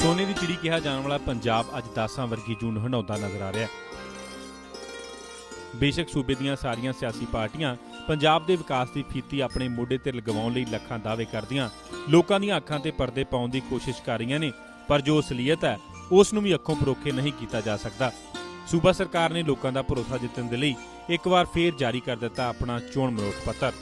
ਸੋਨੇ ਦੀ ਚਿੜੀ ਕਿਹਾ ਜਾਣ ਵਾਲਾ ਪੰਜਾਬ ਅੱਜ ਦਾਸਾਂ ਵਰਗੀ ਜੂਨ ਹਣਾਉਂਦਾ ਨਜ਼ਰ ਆ ਰਿਹਾ ਹੈ। ਬੇਸ਼ੱਕ ਸੂਬੇ ਦੀਆਂ ਸਾਰੀਆਂ ਸਿਆਸੀ ਪਾਰਟੀਆਂ ਪੰਜਾਬ ਦੇ ਵਿਕਾਸ ਦੀ ਫੀਤੀ ਆਪਣੇ ਮੋਢੇ ਤੇ ਲਗਵਾਉਣ ਲਈ ਲੱਖਾਂ ਦਾਅਵੇ ਕਰਦੀਆਂ। ਲੋਕਾਂ ਦੀਆਂ ਅੱਖਾਂ ਤੇ ਪਰਦੇ ਪਾਉਣ ਦੀ ਕੋਸ਼ਿਸ਼ ਕਰ ਰਹੀਆਂ ਨੇ, ਪਰ ਜੋ ਅਸਲੀਅਤ ਹੈ, ਉਸ ਨੂੰ ਵੀ ਅੱਖੋਂ ਪਰੋਖੇ ਨਹੀਂ ਕੀਤਾ ਜਾ ਸਕਦਾ। ਸੂਬਾ ਸਰਕਾਰ ਨੇ ਲੋਕਾਂ ਦਾ ਭਰੋਸਾ ਜਿੱਤਣ ਦੇ ਲਈ ਇੱਕ ਵਾਰ ਫੇਰ ਜਾਰੀ ਕਰ ਦਿੱਤਾ ਆਪਣਾ ਚੋਣ ਮਨੋਰਥ ਪੱਤਰ।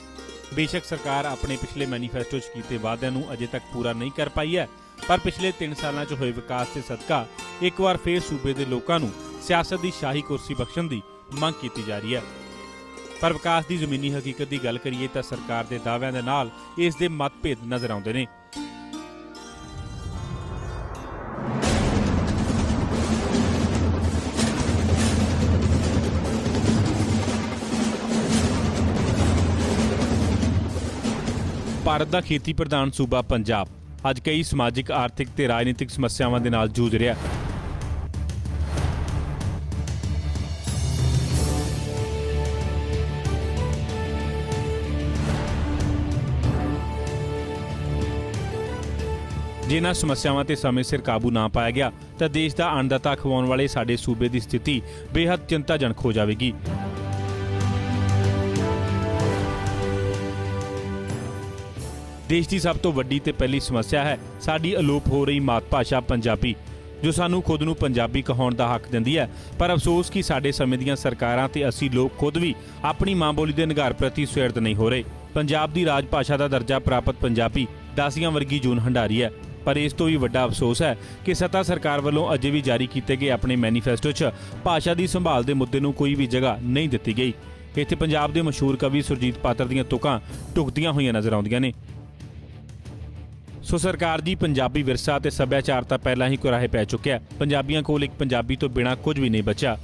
ਬੇਸ਼ੱਕ ਸਰਕਾਰ ਆਪਣੇ ਪਿਛਲੇ ਮੈਨੀਫੈਸਟੋ 'ਚ ਕੀਤੇ ਵਾਅਦਿਆਂ ਨੂੰ ਅਜੇ ਤੱਕ ਪੂਰਾ ਨਹੀਂ ਕਰ ਪਾਈ ਹੈ, ਪਰ ਪਿਛਲੇ 3 ਸਾਲਾਂ 'ਚ ਹੋਏ ਵਿਕਾਸ ਦੇ ਸਦਕਾ ਇੱਕ ਵਾਰ ਫੇਰ ਸੂਬੇ ਦੇ ਲੋਕਾਂ ਨੂੰ ਸਿਆਸਤ ਦੀ ਸ਼ਾਹੀ ਕੁਰਸੀ ਬਖਸ਼ਣ ਦੀ ਮੰਗ ਕੀਤੀ ਜਾ ਰਹੀ ਹੈ। ਪਰ ਵਿਕਾਸ ਦੀ ਜ਼ਮੀਨੀ ਹਕੀਕਤ ਦੀ ਗੱਲ ਕਰੀਏ ਤਾਂ ਸਰਕਾਰ ਦੇ ਦਾਅਵਿਆਂ ਦੇ ਨਾਲ ਇਸ ਦੇ ਮਤਭੇਦ ਨਜ਼ਰ ਆਉਂਦੇ ਨੇ। ਭਾਰਤ ਦਾ ਖੇਤੀ ਪ੍ਰਧਾਨ ਸੂਬਾ ਪੰਜਾਬ। ਅੱਜ ਕਈ ਸਮਾਜਿਕ, ਆਰਥਿਕ ਤੇ ਰਾਜਨੀਤਿਕ ਸਮੱਸਿਆਵਾਂ ਦੇ ਨਾਲ ਜੂਝ ਰਿਹਾ। ਹੈ ਜਿਨ੍ਹਾਂ ਸਮੱਸਿਆਵਾਂ ਤੇ ਸਮੇਂ ਸਿਰ ਕਾਬੂ ਨਾ ਪਾਇਆ ਗਿਆ, ਤਾਂ ਦੇਸ਼ ਦਾ ਅੰਨਦਾਤਾ ਖਵਾਉਣ ਵਾਲੇ ਸਾਡੇ ਸੂਬੇ ਦੀ ਸਥਿਤੀ ਬੇहद ਚਿੰਤਾਜਨਕ ਹੋ ਜਾਵੇਗੀ। ਦੇਸ਼ ਦੀ ਸਭ ਤੋਂ ਵੱਡੀ ਤੇ ਪਹਿਲੀ ਸਮੱਸਿਆ ਹੈ ਸਾਡੀ ਅਲੋਪ ਹੋ ਰਹੀ ਮਾਤ ਭਾਸ਼ਾ ਪੰਜਾਬੀ, ਜੋ ਸਾਨੂੰ ਖੁਦ ਨੂੰ ਪੰਜਾਬੀ ਕਹਾਉਣ ਦਾ ਹੱਕ ਦਿੰਦੀ ਹੈ। ਪਰ ਅਫਸੋਸ ਕਿ ਸਾਡੇ ਸਮੇਂ ਦੀਆਂ ਸਰਕਾਰਾਂ ਤੇ ਅਸੀਂ ਲੋਕ ਖੁਦ ਵੀ ਆਪਣੀ ਮਾਂ ਬੋਲੀ ਦੇ ਨਿਘਾਰ ਪ੍ਰਤੀ ਸੁਹਿਰਦ ਨਹੀਂ ਹੋ ਰਹੇ। ਪੰਜਾਬ ਦੀ ਰਾਜ ਭਾਸ਼ਾ ਦਾ ਦਰਜਾ ਪ੍ਰਾਪਤ ਪੰਜਾਬੀ ਦਾਸੀਆਂ ਵਰਗੀ ਜੂਨ ਹੰਡਾਰੀ ਹੈ। ਪਰ ਇਸ ਤੋਂ ਵੀ ਵੱਡਾ ਅਫਸੋਸ ਹੈ ਕਿ ਸੱਤਾ ਸਰਕਾਰ ਵੱਲੋਂ ਅਜੇ ਵੀ ਜਾਰੀ ਕੀਤੇ ਗਏ ਆਪਣੇ ਮੈਨੀਫੈਸਟੋ 'ਚ ਭਾਸ਼ਾ ਦੀ ਸੰਭਾਲ ਦੇ ਮੁੱਦੇ ਨੂੰ ਕੋਈ ਵੀ ਜਗ੍ਹਾ ਨਹੀਂ ਦਿੱਤੀ ਗਈ। ਇੱਥੇ ਪੰਜਾਬ ਦੇ ਮਸ਼ਹੂਰ ਕਵੀ ਸੁਰਜੀਤ ਪਾਤਰ ਦੀਆਂ ਤੁਕਾਂ ਟੁਕਦੀਆਂ ਹੋਈਆਂ ਨਜ਼ਰ ਆਉਂਦੀਆਂ ਨੇ। ਸੋ ਸਰਕਾਰ ਦੀ ਪੰਜਾਬੀ ਵਿਰਸਾ ਤੇ ਸੱਭਿਆਚਾਰ ਤਾਂ ਪਹਿਲਾਂ ਹੀ ਕੁਰਾਹੇ ਪੈ ਚੁੱਕਿਆ ਪੰਜਾਬੀਆਂ ਕੋਲ ਇੱਕ ਪੰਜਾਬੀ ਤੋਂ ਬਿਨਾ ਕੁਝ ਵੀ ਨਹੀਂ ਬਚਿਆ।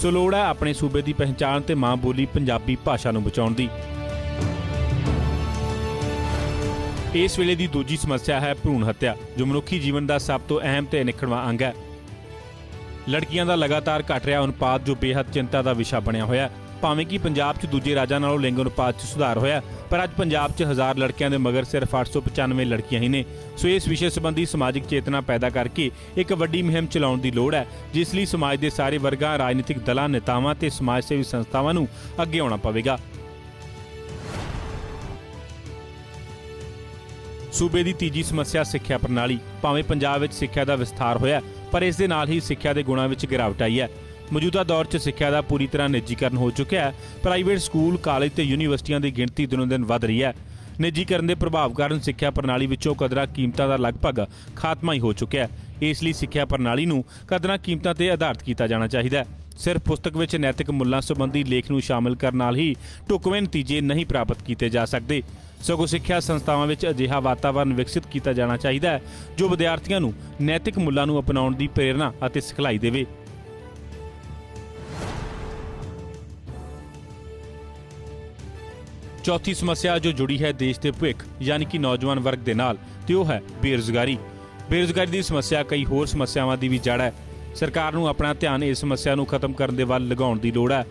ਸੋ ਲੋੜ ਹੈ ਆਪਣੇ ਸੂਬੇ ਦੀ ਪਹਿਚਾਣ ਤੇ ਮਾਂ ਬੋਲੀ ਪੰਜਾਬੀ ਭਾਸ਼ਾ ਨੂੰ ਬਚਾਉਣ ਦੀ। ਇਸ ਵੇਲੇ ਦੀ ਦੂਜੀ ਸਮੱਸਿਆ ਹੈ ਭਰੂਣ ਹੱਤਿਆ, ਜੋ ਮਨੁੱਖੀ ਜੀਵਨ ਦਾ ਸਭ ਤੋਂ ਅਹਿਮ ਤੇ ਅਨਿੱਖੜਵਾਂ ਅੰਗ ਹੈ। ਲੜਕੀਆਂ ਦਾ ਲਗਾਤਾਰ ਘਟ ਰਿਹਾ ਅਨੁਪਾਤ, ਜੋ ਬੇਹੱਦ ਚਿੰਤਾ ਦਾ ਵਿਸ਼ਾ ਬਣਿਆ ਹੋਇਆ ਭਾਵੇਂ ਕਿ ਪੰਜਾਬ 'ਚ ਦੂਜੇ ਰਾਜਾਂ ਨਾਲੋਂ ਲਿੰਗ ਅਨੁਪਾਤ 'ਚ ਸੁਧਾਰ ਹੋਇਆ ਪਰ ਅੱਜ ਪੰਜਾਬ 'ਚ ਹਜ਼ਾਰ ਲੜਕਿਆਂ ਦੇ ਮਗਰ ਸਿਰਫ 895 ਲੜਕੀਆਂ ਹੀ ਨੇ। ਸੋ ਇਸ ਵਿਸ਼ੇ ਸੰਬੰਧੀ ਸਮਾਜਿਕ ਚੇਤਨਾ ਪੈਦਾ ਕਰਕੇ ਇੱਕ ਵੱਡੀ ਮੁਹਿੰਮ ਚਲਾਉਣ ਦੀ ਲੋੜ ਹੈ, ਜਿਸ ਲਈ ਸਮਾਜ ਦੇ ਸਾਰੇ ਵਰਗਾਂ, ਰਾਜਨੀਤਿਕ ਦਲਾਂ, ਨੇਤਾਵਾਂ ਤੇ ਸਮਾਜ ਸੇਵੀ ਸੰਸਥਾਵਾਂ ਨੂੰ ਅੱਗੇ ਆਉਣਾ ਪਵੇਗਾ। ਸੂਬੇ ਦੀ ਤੀਜੀ ਸਮੱਸਿਆ ਸਿੱਖਿਆ ਪ੍ਰਣਾਲੀ। ਭਾਵੇਂ ਪੰਜਾਬ ਵਿੱਚ ਸਿੱਖਿਆ ਦਾ ਵਿਸਥਾਰ ਹੋਇਆ, ਪਰ ਇਸ ਦੇ ਨਾਲ ਹੀ ਸਿੱਖਿਆ ਦੇ ਗੁਣਾਂ ਵਿੱਚ ਗਿਰਾਵਟ ਆਈ ਹੈ। ਮੌਜੂਦਾ ਦੌਰ 'ਚ ਸਿੱਖਿਆ ਦਾ ਪੂਰੀ ਤਰ੍ਹਾਂ ਨਿੱਜੀਕਰਨ ਹੋ ਚੁੱਕਿਆ ਹੈ। ਪ੍ਰਾਈਵੇਟ ਸਕੂਲ, ਕਾਲਜ ਤੇ ਯੂਨੀਵਰਸਿਟੀਆਂ ਦੀ ਗਿਣਤੀ ਦਿਨੋ ਦਿਨ ਵਧ ਰਹੀ ਹੈ। ਨਿੱਜੀਕਰਨ ਦੇ ਪ੍ਰਭਾਵ ਕਾਰਨ ਸਿੱਖਿਆ ਪ੍ਰਣਾਲੀ ਵਿੱਚੋਂ ਕਦਰਾਂ ਕੀਮਤਾਂ ਦਾ ਲਗਭਗ ਖਾਤਮਾ ਹੀ ਹੋ ਚੁੱਕਿਆ ਹੈ। ਇਸ ਲਈ ਸਿੱਖਿਆ ਪ੍ਰਣਾਲੀ ਨੂੰ ਕਦਰਾਂ ਕੀਮਤਾਂ ਤੇ ਆਧਾਰਿਤ ਕੀਤਾ ਜਾਣਾ ਚਾਹੀਦਾ ਹੈ। ਸਿਰਫ ਪੁਸਤਕ ਵਿੱਚ ਨੈਤਿਕ ਮੁੱਲਾਂ ਸੰਬੰਧੀ ਲੇਖ ਨੂੰ ਸ਼ਾਮਲ ਕਰਨ ਨਾਲ ਹੀ ਢੁਕਵੇਂ ਨਤੀਜੇ ਨਹੀਂ ਪ੍ਰਾਪਤ ਕੀਤੇ ਜਾ ਸਕਦੇ। ਸਗੋਂ ਸਿੱਖਿਆ ਸੰਸਥਾਵਾਂ ਵਿੱਚ ਅਜਿਹਾ ਵਾਤਾਵਰਣ ਵਿਕਸਿਤ ਕੀਤਾ ਜਾਣਾ ਚਾਹੀਦਾ ਹੈ, ਜੋ ਵਿਦਿਆਰਥੀਆਂ ਨੂੰ ਨੈਤਿਕ ਮੁੱਲਾਂ ਨੂੰ ਅਪਣਾਉਣ ਦੀ ਪ੍ਰੇਰਣਾ ਅਤੇ ਸਿਖਲਾਈ ਦੇਵੇ। ਚੌਥੀ ਸਮੱਸਿਆ ਜੋ ਜੁੜੀ ਹੈ ਦੇਸ਼ ਦੇ ਭਵਿੱਖ, ਯਾਨੀ ਕਿ ਨੌਜਵਾਨ ਵਰਗ ਦੇ ਨਾਲ, ਤੇ ਉਹ ਹੈ ਬੇਰੁਜ਼ਗਾਰੀ। ਬੇਰੁਜ਼ਗਾਰੀ ਦੀ ਸਮੱਸਿਆ ਕਈ ਹੋਰ ਸਮੱਸਿਆਵਾਂ ਦੀ ਵੀ ਜੜ ਹੈ। ਸਰਕਾਰ ਨੂੰ ਆਪਣਾ ਧਿਆਨ ਇਸ ਸਮੱਸਿਆ ਨੂੰ ਖਤਮ ਕਰਨ ਦੇ ਵੱਲ ਲਗਾਉਣ ਦੀ ਲੋੜ ਹੈ।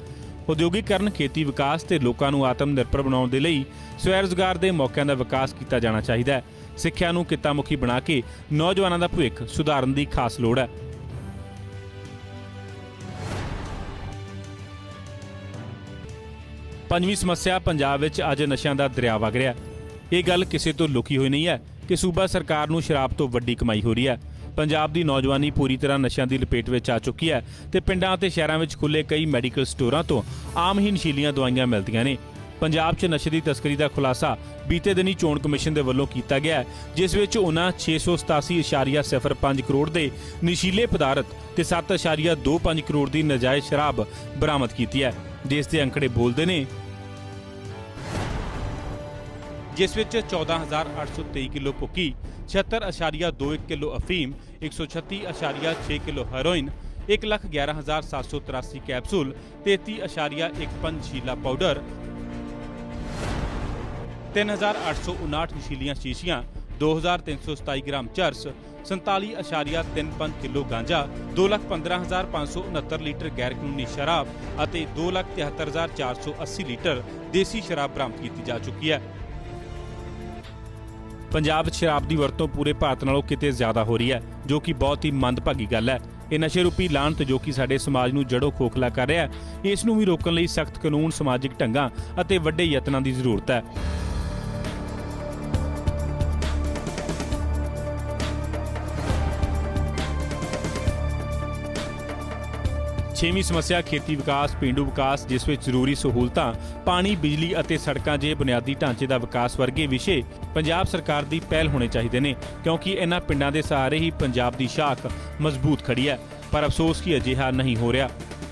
ਉਦਯੋਗੀਕਰਨ, ਖੇਤੀ ਵਿਕਾਸ ਤੇ ਲੋਕਾਂ ਨੂੰ ਆਤਮ ਨਿਰਭਰ ਬਣਾਉਣ ਦੇ ਲਈ ਸਵੈ ਰੁਜ਼ਗਾਰ ਦੇ ਮੌਕਿਆਂ ਦਾ ਵਿਕਾਸ ਕੀਤਾ ਜਾਣਾ ਚਾਹੀਦਾ ਹੈ। ਸਿੱਖਿਆ ਨੂੰ ਕਿੱਤਾਮੁਖੀ ਬਣਾ ਕੇ ਨੌਜਵਾਨਾਂ ਦਾ ਭਵਿੱਖ ਸੁਧਾਰਨ ਦੀ ਖਾਸ ਲੋੜ ਹੈ। ਪੰਜਵੀਂ ਸਮੱਸਿਆ ਪੰਜਾਬ ਵਿੱਚ ਅੱਜ ਨਸ਼ਿਆਂ ਦਾ ਦਰਿਆ ਵਗ ਰਿਹਾ ਇਹ ਗੱਲ ਕਿਸੇ ਤੋਂ ਲੁਕੀ ਹੋਈ ਨਹੀਂ ਹੈ ਕਿ ਸੂਬਾ ਸਰਕਾਰ ਨੂੰ ਸ਼ਰਾਬ ਤੋਂ ਵੱਡੀ ਕਮਾਈ ਹੋ ਰਹੀ ਹੈ। ਪੰਜਾਬ ਦੀ ਨੌਜਵਾਨੀ ਪੂਰੀ ਤਰ੍ਹਾਂ ਨਸ਼ਿਆਂ ਦੀ ਲਪੇਟ ਵਿੱਚ ਆ ਚੁੱਕੀ ਹੈ ਤੇ ਪਿੰਡਾਂ ਅਤੇ ਸ਼ਹਿਰਾਂ ਵਿੱਚ ਖੁੱਲੇ ਕਈ ਮੈਡੀਕਲ ਸਟੋਰਾਂ ਤੋਂ ਆਮ ਹੀ ਨਸ਼ੀਲੀਆਂ ਦਵਾਈਆਂ ਮਿਲਦੀਆਂ ਨੇ। ਪੰਜਾਬ 'ਚ ਨਸ਼ੇ ਦੀ ਤਸਕਰੀ ਦਾ ਖੁਲਾਸਾ ਬੀਤੇ ਦਿਨੀ ਚੋਣ ਕਮਿਸ਼ਨ ਦੇ ਵੱਲੋਂ ਕੀਤਾ ਗਿਆ ਜਿਸ ਵਿੱਚ ਉਹਨਾਂ 687.05 ਕਰੋੜ ਦੇ ਨਸ਼ੀਲੇ ਪਦਾਰਥ ਤੇ 7.25 ਕਰੋੜ ਦੀ ਨਜਾਇਜ਼ ਸ਼ਰਾਬ ਬਰਾਮਦ ਕੀਤੀ ਹੈ। ਜਿਸ ਦੇ ਅੰਕੜੇ ਬੋਲਦੇ ਨੇ, ਜਿਸ ਵਿੱਚ 14823 ਕਿਲੋ ਭੁੱਕੀ 76.21 ਕਿਲੋ ਅਫੀਮ 136.6 ਕਿਲੋ ਹੈਰੋਇਨ 111783 ਕੈਪਸੂਲ 33.15 ਸ਼ੀਲਾ ਪਾਊਡਰ 3859 ਨਸ਼ੀਲੀਆਂ ਸ਼ੀਸ਼ੀਆਂ 2327 ਗ੍ਰਾਮ ਚਰਸ 47.35 ਕਿਲੋ ਗਾਂਜਾ 215569 ਲੀਟਰ ਗੈਰ ਕਾਨੂੰਨੀ ਸ਼ਰਾਬ ਅਤੇ 273480 ਲੀਟਰ ਦੇਸੀ ਸ਼ਰਾਬ ਬਰਾਮਦ ਕੀਤੀ ਜਾ ਚੁੱਕੀ ਹੈ ਪੰਜਾਬ 'ਚ ਸ਼ਰਾਬ ਦੀ ਵਰਤੋਂ ਪੂਰੇ ਭਾਰਤ ਨਾਲੋਂ ਕਿਤੇ ਜ਼ਿਆਦਾ ਹੋ ਰਹੀ ਹੈ, ਜੋ ਕਿ ਬਹੁਤ ਹੀ ਮੰਦਭਾਗੀ ਗੱਲ ਹੈ। ਇਹ ਨਸ਼ੇ ਰੂਪੀ ਲਾਹਨਤ ਜੋ ਕਿ ਸਾਡੇ ਸਮਾਜ ਨੂੰ ਜੜੋਂ ਖੋਖਲਾ ਕਰ ਰਿਹਾ ਹੈ, ਇਸ ਨੂੰ ਵੀ ਰੋਕਣ ਲਈ ਸਖਤ ਕਾਨੂੰਨ, ਸਮਾਜਿਕ ਢੰਗਾਂ ਅਤੇ ਵੱਡੇ ਯਤਨਾਂ ਦੀ ਜ਼ਰੂਰਤ ਹੈ। ਛੇਵੀਂ ਸਮੱਸਿਆ ਖੇਤੀ ਵਿਕਾਸ, ਪਿੰਡੂ ਵਿਕਾਸ, ਜਿਸ ਵਿੱਚ ਜ਼ਰੂਰੀ ਸਹੂਲਤਾਂ, ਪਾਣੀ, ਬਿਜਲੀ ਅਤੇ ਸੜਕਾਂ ਜੇ ਬੁਨਿਆਦੀ ਢਾਂਚੇ ਦਾ ਵਿਕਾਸ ਵਰਗੇ ਵਿਸ਼ੇ ਪੰਜਾਬ ਸਰਕਾਰ ਦੀ ਪਹਿਲ ਹੋਣੇ ਚਾਹੀਦੇ ਨੇ, ਕਿਉਂਕਿ ਇਹਨਾਂ ਪਿੰਡਾਂ ਦੇ ਸਹਾਰੇ ਹੀ ਪੰਜਾਬ ਦੀ ਸ਼ਾਖ ਮਜ਼ਬੂਤ ਖੜੀ ਹੈ, ਪਰ ਅਫਸੋਸ ਕਿ ਅਜਿਹਾ ਨਹੀਂ ਹੋ ਰਿਹਾ।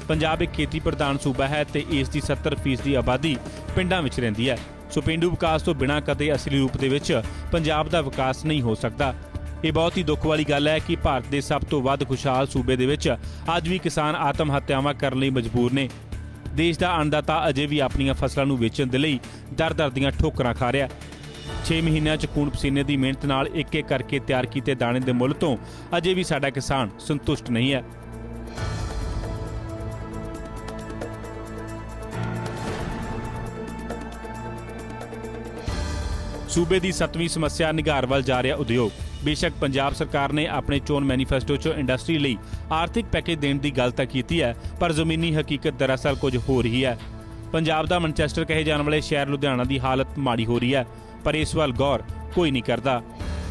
ਪੰਜਾਬ ਇੱਕ ਖੇਤੀ ਪ੍ਰਧਾਨ ਸੂਬਾ ਹੈ ਤੇ ਇਸ ਦੀ 70% ਦੀ ਆਬਾਦੀ ਪਿੰਡਾਂ ਵਿੱਚ ਰਹਿੰਦੀ ਹੈ। ਸੋ ਪਿੰਡੂ ਵਿਕਾਸ ਤੋਂ ਬਿਨਾਂ ਕਦੇ ਅਸਲੀ ਰੂਪ ਦੇ ਵਿੱਚ ਪੰਜਾਬ ਦਾ ਵਿਕਾਸ ਨਹੀਂ ਹੋ ਸਕਦਾ। ਇਹ ਬਹੁਤ ਹੀ ਦੁੱਖ ਵਾਲੀ ਗੱਲ ਹੈ ਕਿ ਭਾਰਤ ਦੇ ਸਭ ਤੋਂ ਵੱਧ ਖੁਸ਼ਹਾਲ ਸੂਬੇ ਦੇ ਵਿੱਚ ਅੱਜ ਵੀ ਕਿਸਾਨ ਆਤਮ ਹੱਤਿਆਵਾਂ ਕਰਨ ਲਈ ਮਜਬੂਰ ਨੇ। ਦੇਸ਼ ਦਾ ਅੰਨਦਾਤਾ ਅਜੇ ਵੀ ਆਪਣੀਆਂ ਫਸਲਾਂ ਨੂੰ ਵੇਚਣ ਦੇ ਲਈ ਦਰ-ਦਰ ਦੀਆਂ ਠੋਕਰਾਂ ਖਾ ਰਿਹਾ 6 ਮਹੀਨਿਆਂ ਚ ਖੂਨ ਪਸੀਨੇ ਦੀ ਮਿਹਨਤ ਨਾਲ ਇੱਕ-ਇੱਕ ਕਰਕੇ ਤਿਆਰ ਕੀਤੇ ਦਾਣੇ ਦੇ ਮੁੱਲ ਤੋਂ ਅਜੇ ਵੀ ਸਾਡਾ ਕਿਸਾਨ ਸੰਤੁਸ਼ਟ ਨਹੀਂ ਹੈ। ਸੂਬੇ ਦੀ 7ਵੀਂ ਸਮੱਸਿਆ ਨਿਗਾਰ ਵੱਲ ਜਾ ਰਿਹਾ ਉਦਯੋਗ। ਬੇਸ਼ੱਕ ਪੰਜਾਬ ਸਰਕਾਰ ਨੇ ਆਪਣੇ ਚੋਣ ਮੈਨੀਫੈਸਟੋ 'ਚ ਇੰਡਸਟਰੀ ਲਈ ਆਰਥਿਕ ਪੈਕੇਜ ਦੇਣ ਦੀ ਗੱਲ ਤਾਂ ਕੀਤੀ ਹੈ, ਪਰ ਜ਼ਮੀਨੀ ਹਕੀਕਤ ਦਰਅਸਲ ਕੁਝ ਹੋ ਰਹੀ ਹੈ। ਪੰਜਾਬ ਦਾ ਮਨਚੈਸਟਰ ਕਹੇ ਜਾਣ ਵਾਲੇ ਸ਼ਹਿਰ ਲੁਧਿਆਣਾ ਦੀ ਹਾਲਤ ਮਾੜੀ ਹੋ ਰਹੀ ਹੈ, ਪਰ ਇਸ ਵੱਲ ਗੌਰ ਕੋਈ ਨਹੀਂ ਕਰਦਾ।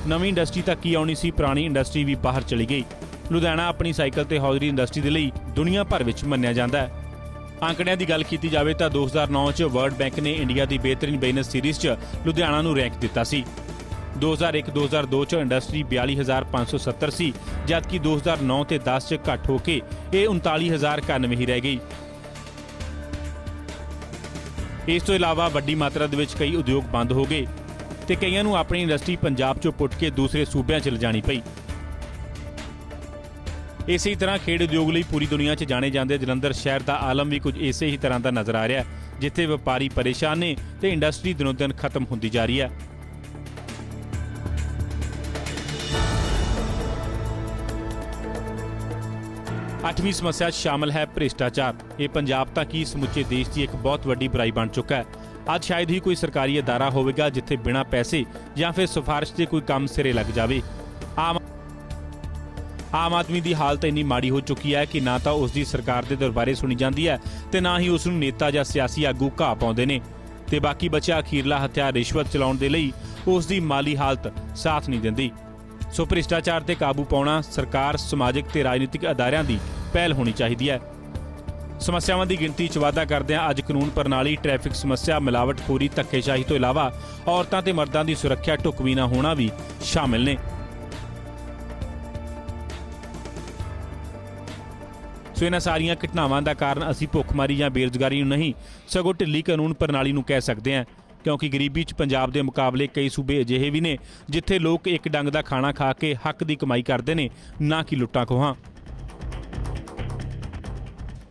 ਨਵੀਂ ਇੰਡਸਟਰੀ ਤਾਂ ਕੀ ਆਉਣੀ ਸੀ, ਪੁਰਾਣੀ ਇੰਡਸਟਰੀ ਵੀ ਬਾਹਰ ਚਲੀ ਗਈ। ਲੁਧਿਆਣਾ ਆਪਣੀ ਸਾਈਕਲ ਤੇ ਹੌਜ਼ਰੀ ਇੰਡਸਟਰੀ ਦੇ ਲਈ ਦੁਨੀਆ ਭਰ ਵਿੱਚ ਮੰਨਿਆ ਜਾਂਦਾ ਹੈ। ਅੰਕੜਿਆਂ ਦੀ ਗੱਲ ਕੀਤੀ ਜਾਵੇ ਤਾਂ 2009 ਚ ਵਰਲਡ ਬੈਂਕ ਨੇ ਇੰਡੀਆ ਦੀ ਬਿਹਤਰੀਨ ਬਿਜ਼ਨਸ ਸੀਰੀਜ਼ 'ਚ ਲੁਧਿਆਣਾ ਨੂੰ ਰੈਂਕ ਦਿੱਤਾ ਸੀ। 2001-2002 ਚ ਇੰਡਸਟਰੀ 42570 ਸੀ ਜਦਕਿ 2009 ਤੇ 10 ਚ ਘੱਟ ਹੋ ਕੇ ਇਹ 39091 ਹੀ ਰਹਿ ਗਈ। ਇਸ ਤੋਂ ਇਲਾਵਾ ਵੱਡੀ ਮਾਤਰਾ ਦੇ ਵਿੱਚ ਕਈ ਉਦਯੋਗ ਬੰਦ ਹੋ ਗਏ ਤੇ ਕਈਆਂ ਨੂੰ ਆਪਣੀ ਇੰਡਸਟਰੀ ਪੰਜਾਬ ਚੋਂ ਪੁੱਟ ਕੇ ਦੂਸਰੇ ਸੂਬਿਆਂ 'ਚ ਲਿਜਾਣੀ ਪਈ। ਇਸੇ ਤਰ੍ਹਾਂ ਖੇਡ ਉਦਯੋਗ ਲਈ ਪੂਰੀ ਦੁਨੀਆ 'ਚ ਜਾਣੇ ਜਾਂਦੇ ਜਲੰਧਰ ਸ਼ਹਿਰ ਦਾ ਆਲਮ ਵੀ ਕੁਝ ਇਸੇ ਹੀ ਤਰ੍ਹਾਂ ਦਾ ਨਜ਼ਰ ਆ ਰਿਹਾ, ਜਿੱਥੇ ਵਪਾਰੀ ਪਰੇਸ਼ਾਨ ਨੇ ਤੇ ਇੰਡਸਟਰੀ ਦਿਨੋ ਦਿਨ ਖਤਮ ਹੁੰਦੀ ਜਾ ਰਹੀ ਹੈ। ਅੱਠਵੀਂ ਸਮੱਸਿਆ 'ਚ ਸ਼ਾਮਲ ਹੈ ਭ੍ਰਿਸ਼ਟਾਚਾਰ। ਇਹ ਪੰਜਾਬ ਤਾਂ ਕੀ ਸਮੁੱਚੇ ਦੇਸ਼ ਦੀ ਇੱਕ ਬਹੁਤ ਵੱਡੀ ਬੁਰਾਈ ਬਣ ਚੁੱਕਾ ਹੈ। ਅੱਜ ਸ਼ਾਇਦ ਹੀ ਕੋਈ ਸਰਕਾਰੀ ਅਦਾਰਾ ਹੋਵੇਗਾ ਜਿੱਥੇ ਬਿਨਾਂ ਪੈਸੇ ਜਾਂ ਫਿਰ ਸਿਫਾਰਿਸ਼ ਦੇ ਕੋਈ ਕੰਮ ਸਿਰੇ ਲੱਗ ਜਾਵੇ। ਆਮ ਆਮ ਆਦਮੀ ਦੀ ਹਾਲਤ ਇੰਨੀ ਮਾੜੀ ਹੋ ਚੁੱਕੀ ਹੈ ਕਿ ਨਾ ਤਾਂ ਉਸ ਦੀ ਸਰਕਾਰ ਦੇ ਦਰਬਾਰੇ ਸੁਣੀ ਜਾਂਦੀ ਹੈ ਤੇ ਨਾ ਹੀ ਉਸ ਨੂੰ ਨੇਤਾ ਜਾਂ ਸਿਆਸੀ ਆਗੂ ਘਾਹ ਪਾਉਂਦੇ ਨੇ। ਤੇ ਬਾਕੀ ਬਚਿਆ ਅਖੀਰਲਾ ਹਥਿਆਰ ਰਿਸ਼ਵਤ ਚਲਾਉਣ ਦੇ ਲਈ ਉਸ ਦੀ ਮਾਲੀ ਹਾਲਤ ਸਾਥ ਨਹੀਂ ਦਿੰਦੀ। ਸੋ ਭ੍ਰਿਸ਼ਟਾਚਾਰ ਤੇ ਕਾਬੂ ਪਾਉਣਾ ਸਰਕਾਰ, ਸਮਾਜਿਕ ਤੇ ਰਾਜਨੀਤਿਕ ਅਦਾਰਿਆਂ ਦੀ ਪਹਿਲ ਹੋਣੀ ਚਾਹੀਦੀ ਹੈ। ਸਮੱਸਿਆਵਾਂ ਦੀ ਗਿਣਤੀ 'ਚ ਵਾਧਾ ਕਰਦਿਆਂ ਅੱਜ ਕਾਨੂੰਨ ਪ੍ਰਣਾਲੀ, ਟ੍ਰੈਫਿਕ ਸਮੱਸਿਆ, ਮਿਲਾਵਟਖੋਰੀ, ਧੱਕੇਸ਼ਾਹੀ ਤੋਂ ਇਲਾਵਾ ਔਰਤਾਂ ਤੇ ਮਰਦਾਂ ਦੀ ਸੁਰੱਖਿਆ ਢੁਕਵੀਂ ਨਾ ਹੋਣਾ ਵੀ ਸ਼ਾਮਿਲ ਨੇ। ਸੋ ਇਹਨਾਂ ਸਾਰੀਆਂ ਘਟਨਾਵਾਂ ਦਾ ਕਾਰਨ ਅਸੀਂ ਭੁੱਖਮਾਰੀ ਜਾਂ ਬੇਰੁਜ਼ਗਾਰੀ ਨੂੰ ਨਹੀਂ, ਸਗੋਂ ਢਿੱਲੀ ਕਾਨੂੰਨ ਪ੍ਰਣਾਲੀ ਨੂੰ ਕਹਿ ਸਕਦੇ ਹਾਂ, ਕਿਉਂਕਿ ਗਰੀਬੀ 'ਚ ਪੰਜਾਬ ਦੇ ਮੁਕਾਬਲੇ ਕਈ ਸੂਬੇ ਅਜਿਹੇ ਵੀ ਨੇ, ਜਿੱਥੇ ਲੋਕ ਇੱਕ ਡੰਗ ਦਾ ਖਾਣਾ ਖਾ ਕੇ ਹੱਕ ਦੀ ਕਮਾਈ ਕਰਦੇ ਨੇ, ਨਾ ਕਿ ਲੁੱਟਾਂ ਖੋਹਾਂ।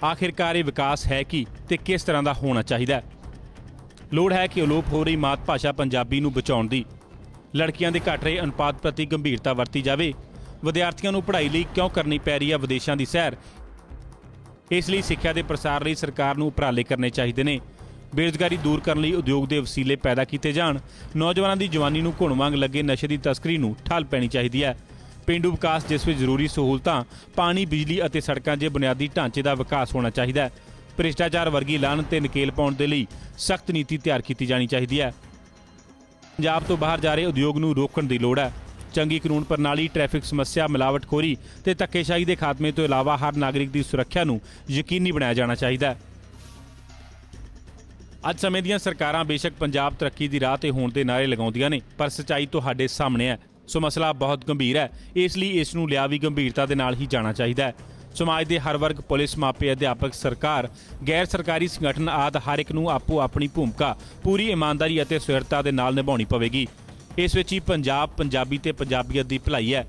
ਆਖਿਰਕਾਰ ਇਹ ਵਿਕਾਸ ਹੈ ਕੀ ਤੇ ਕਿਸ ਤਰ੍ਹਾਂ ਦਾ ਹੋਣਾ ਚਾਹੀਦਾ ਲੋੜ ਹੈ ਕਿ ਅਲੋਪ ਹੋ ਰਹੀ ਮਾਤ ਭਾਸ਼ਾ ਪੰਜਾਬੀ ਨੂੰ ਬਚਾਉਣ ਦੀ। ਲੜਕੀਆਂ ਦੇ ਘਟ ਰਹੇ ਅਨੁਪਾਤ ਪ੍ਰਤੀ ਗੰਭੀਰਤਾ ਵਰਤੀ ਜਾਵੇ। ਵਿਦਿਆਰਥੀਆਂ ਨੂੰ ਪੜ੍ਹਾਈ ਲਈ ਕਿਉਂ ਕਰਨੀ ਪੈ ਰਹੀ ਹੈ ਵਿਦੇਸ਼ਾਂ ਦੀ ਸੈਰ? ਇਸ ਲਈ ਸਿੱਖਿਆ ਦੇ ਪ੍ਰਸਾਰ ਲਈ ਸਰਕਾਰ ਨੂੰ ਉਪਰਾਲੇ ਕਰਨੇ ਚਾਹੀਦੇ ਨੇ। ਬੇਰੁਜ਼ਗਾਰੀ ਦੂਰ ਕਰਨ ਲਈ ਉਦਯੋਗ ਦੇ ਵਸੀਲੇ ਪੈਦਾ ਕੀਤੇ ਜਾਣ। ਨੌਜਵਾਨਾਂ ਦੀ ਜਵਾਨੀ ਨੂੰ ਘੁਣ ਵਾਂਗ ਲੱਗੇ ਨਸ਼ੇ ਦੀ ਤਸਕਰੀ ਨੂੰ ਠੱਲ ਪੈਣੀ ਚਾਹੀਦੀ ਹੈ। ਪੇਂਡੂ ਵਿਕਾਸ ਜਿਸ ਵਿੱਚ ਜ਼ਰੂਰੀ ਸਹੂਲਤਾਂ, ਪਾਣੀ, ਬਿਜਲੀ ਅਤੇ ਸੜਕਾਂ ਜੇ ਬੁਨਿਆਦੀ ਢਾਂਚੇ ਦਾ ਵਿਕਾਸ ਹੋਣਾ ਚਾਹੀਦਾ ਹੈ। ਭ੍ਰਿਸ਼ਟਾਚਾਰ ਵਰਗੀ ਲਾਹਨ ਤੇ ਨਕੇਲ ਪਾਉਣ ਦੇ ਲਈ ਸਖਤ ਨੀਤੀ ਤਿਆਰ ਕੀਤੀ ਜਾਣੀ ਚਾਹੀਦੀ ਹੈ। ਪੰਜਾਬ ਤੋਂ ਬਾਹਰ ਜਾ ਰਹੇ ਉਦਯੋਗ ਨੂੰ ਰੋਕਣ ਦੀ ਲੋੜ ਹੈ। ਚੰਗੀ ਕਾਨੂੰਨ ਪ੍ਰਣਾਲੀ, ਟ੍ਰੈਫਿਕ ਸਮੱਸਿਆ, ਮਿਲਾਵਟਖੋਰੀ ਤੇ ਧੱਕੇਸ਼ਾਹੀ ਦੇ ਖਾਤਮੇ ਤੋਂ ਇਲਾਵਾ ਹਰ ਨਾਗਰਿਕ ਦੀ ਸੁਰੱਖਿਆ ਨੂੰ ਯਕੀਨੀ ਬਣਾਇਆ ਜਾਣਾ ਚਾਹੀਦਾ ਹੈ। ਅੱਜ ਸਮੇਂ ਦੀਆਂ ਸਰਕਾਰਾਂ ਬੇਸ਼ੱਕ ਪੰਜਾਬ ਤਰੱਕੀ ਦੀ ਰਾਹ ਤੇ ਹੋਣ ਦੇ ਨਾਰੇ ਲਗਾਉਂਦੀਆਂ ਨੇ, ਪਰ ਸੱਚਾਈ ਤੁਹਾਡੇ ਸਾਹਮਣੇ ਹੈ। ਸੋ ਮਸਲਾ ਬਹੁਤ ਗੰਭੀਰ ਹੈ। ਇਸ ਲਈ ਇਸ ਨੂੰ ਲਿਆ ਵੀ ਗੰਭੀਰਤਾ ਦੇ ਨਾਲ ਹੀ ਜਾਣਾ ਚਾਹੀਦਾ ਹੈ। ਸਮਾਜ ਦੇ ਹਰ ਵਰਗ, ਪੁਲਿਸ, ਮਾਪੇ, ਅਧਿਆਪਕ, ਸਰਕਾਰ, ਗੈਰ ਸਰਕਾਰੀ ਸੰਗਠਨ ਆਦ ਹਰ ਇੱਕ ਨੂੰ ਆਪੋ ਆਪਣੀ ਭੂਮਿਕਾ ਪੂਰੀ ਇਮਾਨਦਾਰੀ ਅਤੇ ਸੁਹਿਰਦਤਾ ਦੇ ਨਾਲ ਨਿਭਾਉਣੀ ਪਵੇਗੀ। ਇਸ ਵਿੱਚ ਹੀ ਪੰਜਾਬ, ਪੰਜਾਬੀ ਤੇ ਪੰਜਾਬੀਅਤ ਦੀ ਭਲਾਈ ਹੈ।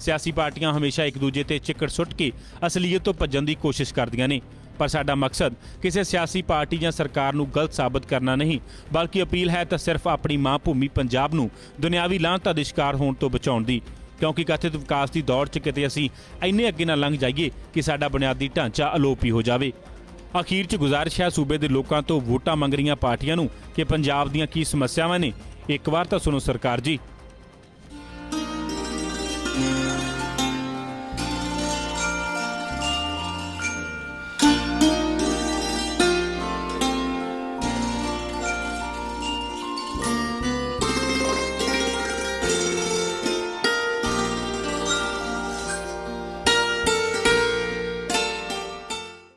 ਸਿਆਸੀ ਪਾਰਟੀਆਂ ਹਮੇਸ਼ਾ ਇੱਕ ਦੂਜੇ ਤੇ ਚਿੱਕੜ ਸੁੱਟ ਕੇ ਅਸਲੀਅਤ ਤੋਂ ਭੱਜਣ ਦੀ ਕੋਸ਼ਿਸ਼ ਕਰਦੀਆਂ ਨੇ। ਪਰ ਸਾਡਾ ਮਕਸਦ ਕਿਸੇ ਸਿਆਸੀ ਪਾਰਟੀ ਜਾਂ ਸਰਕਾਰ ਨੂੰ ਗਲਤ ਸਾਬਤ ਕਰਨਾ ਨਹੀਂ, ਬਲਕਿ ਅਪੀਲ ਹੈ ਤਾਂ ਸਿਰਫ ਆਪਣੀ ਮਾਂ ਭੂਮੀ ਪੰਜਾਬ ਨੂੰ ਦੁਨਿਆਵੀ ਲਾਹਨਤਾਂ ਦੇ ਸ਼ਿਕਾਰ ਹੋਣ ਤੋਂ ਬਚਾਉਣ ਦੀ। ਕਿਉਂਕਿ ਕਥਿਤ ਵਿਕਾਸ ਦੀ ਦੌੜ 'ਚ ਕਿਤੇ ਅਸੀਂ ਇੰਨੇ ਅੱਗੇ ਨਾ ਲੰਘ ਜਾਈਏ ਕਿ ਸਾਡਾ ਬੁਨਿਆਦੀ ਢਾਂਚਾ ਅਲੋਪ ਹੀ ਹੋ ਜਾਵੇ। ਅਖੀਰ 'ਚ ਗੁਜ਼ਾਰਿਸ਼ ਹੈ ਸੂਬੇ ਦੇ ਲੋਕਾਂ ਤੋਂ ਵੋਟਾਂ ਮੰਗ ਰਹੀਆਂ ਪਾਰਟੀਆਂ ਨੂੰ ਕਿ ਪੰਜਾਬ ਦੀਆਂ ਕੀ ਸਮੱਸਿਆਵਾਂ ਨੇ। ਇੱਕ ਵਾਰ ਤਾਂ ਸੁਣੋ ਸਰਕਾਰ ਜੀ।